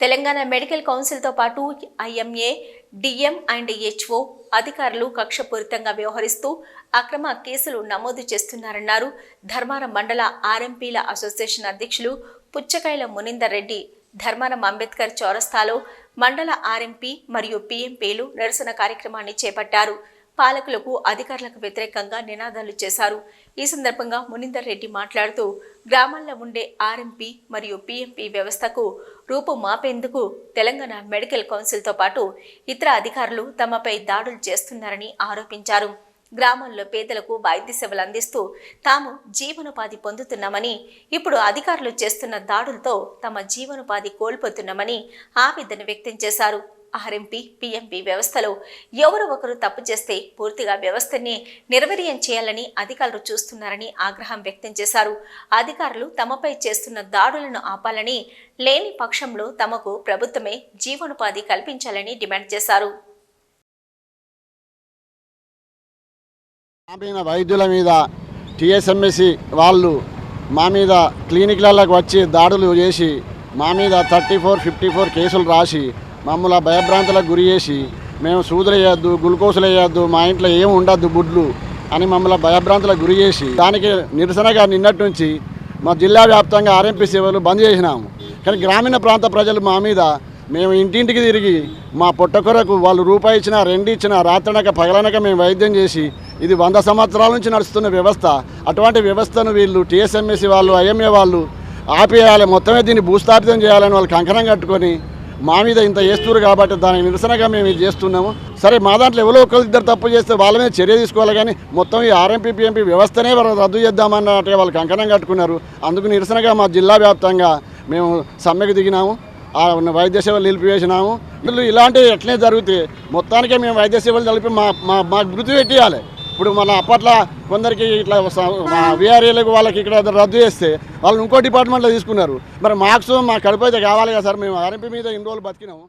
Telangana medical కౌన్సిల్తో పాటు IMA DM and HO అధికారులు కక్షపూరితంగా వ్యవహరిస్తూ అక్రమ కేసులు నమోదు చేస్తున్నారన్నారు. ధర్మారం మండల ఆర్ఎంపీల అసోసియేషన్ అధ్యక్షులు పుచ్చకాయల మునిందర్ రెడ్డి ధర్మారం అంబేద్కర్ చౌరస్తాలో మండల ఆర్ఎంపీ మరియు పీఎంపీలు నిరసన కార్యక్రమాన్ని చేపట్టారు. పాలకులకు అధికారులకు వ్యతిరేకంగా నినాదాలు చేశారు. ఈ సందర్భంగా మునిందర్ రెడ్డి మాట్లాడుతూ గ్రామాల్లో ఉండే ఆర్ఎంపీ మరియు పీఎంపీ వ్యవస్థకు రూపు మాపేందుకు తెలంగాణ మెడికల్ కౌన్సిల్తో పాటు ఇతర అధికారులు తమపై దాడులు చేస్తున్నారని ఆరోపించారు. గ్రామాల్లో పేదలకు వైద్య సేవలు అందిస్తూ తాము జీవనోపాధి పొందుతున్నామని ఇప్పుడు అధికారులు చేస్తున్న దాడులతో తమ జీవనోపాధి కోల్పోతున్నామని ఆవేదన వ్యక్తం చేశారు. ఆర్ఎంపీ పీఎంపీ వ్యవస్థలో ఎవరు ఒకరు తప్పు చేస్తే పూర్తిగా వ్యవస్థని నిర్వీర్యం చేయాలని అధికారులు చూస్తున్నారని ఆగ్రహం వ్యక్తం చేశారు. అధికారులు తమపై చేస్తున్న దాడులను ఆపాలని లేని పక్షంలో తమకు ప్రభుత్వమే జీవనోపాధి కల్పించాలని డిమాండ్ చేశారు. వైద్యుల మీద టీఎస్ఎంఎస్సి వాళ్ళు మా మీద క్లినిక్లలోకి వచ్చి దాడులు చేసి మా మీద థర్టీ ఫోర్ ఫిఫ్టీ ఫోర్ కేసులు రాసి మమ్మల్ని భయభ్రాంతులకు గురి చేసి మేము సూదులు వేయద్దు గ్లూకోజులు వేయద్దు మా ఇంట్లో ఏం ఉండద్దు బుడ్లు అని మమ్మల్ని భయభ్రాంతులకు గురి చేసి దానికి నిరసనగా నిన్నటి నుంచి మా జిల్లా వ్యాప్తంగా ఆర్ఎంపీ సేవలు బంద్ చేసినాము. కానీ గ్రామీణ ప్రాంత ప్రజలు మా మీద మేము ఇంటింటికి తిరిగి మా పొట్ట కొరకు వాళ్ళు రూపాయి ఇచ్చినా రెండు ఇచ్చినా రాత్రనక పగలనక మేము వైద్యం చేసి ఇది వంద సంవత్సరాల నుంచి నడుస్తున్న వ్యవస్థ. అటువంటి వ్యవస్థను వీళ్ళు టీఎస్ఎంఎస్సి వాళ్ళు ఐఎంఏ వాళ్ళు ఆపేయాలి మొత్తమే దీన్ని భూస్థాపితం చేయాలని వాళ్ళు కంకణం కట్టుకొని మా మీద ఇంత చేస్తున్నారు కాబట్టి దానికి నిరసనగా మేము ఇది చేస్తున్నాము. సరే మా దాంట్లో ఎవరో ఒకరు ఇద్దరు తప్పు చేస్తే వాళ్ళ మీద చర్య తీసుకోవాలి కానీ మొత్తం ఈ ఆర్ఎంపీ పిఎంపీ వ్యవస్థనే వాళ్ళు రద్దు చేద్దామన్నట్టే వాళ్ళు కంకణం కట్టుకున్నారు. అందుకు నిరసనగా మా జిల్లా వ్యాప్తంగా మేము సమ్మెకు దిగినాము. ఆ వైద్య సేవలు నిలిపివేసినాము. వీళ్ళు ఇలాంటివి ఎట్లనే జరుగుతాయి? మొత్తానికే మేము వైద్య సేవలు కలిపి మా మా మా మృతి పెట్టేయాలి. ఇప్పుడు మన అప్పట్లో కొందరికి ఇట్లా విఆర్ఏలకు వాళ్ళకి ఇక్కడ రద్దు చేస్తే వాళ్ళు ఇంకో డిపార్ట్మెంట్లో తీసుకున్నారు. మరి మార్క్స్ మా కడుపు అయితే కావాలి కదా సార్ మేము ఆర్ఎంపీ మీద ఇన్ని రోజులు బతికినాము.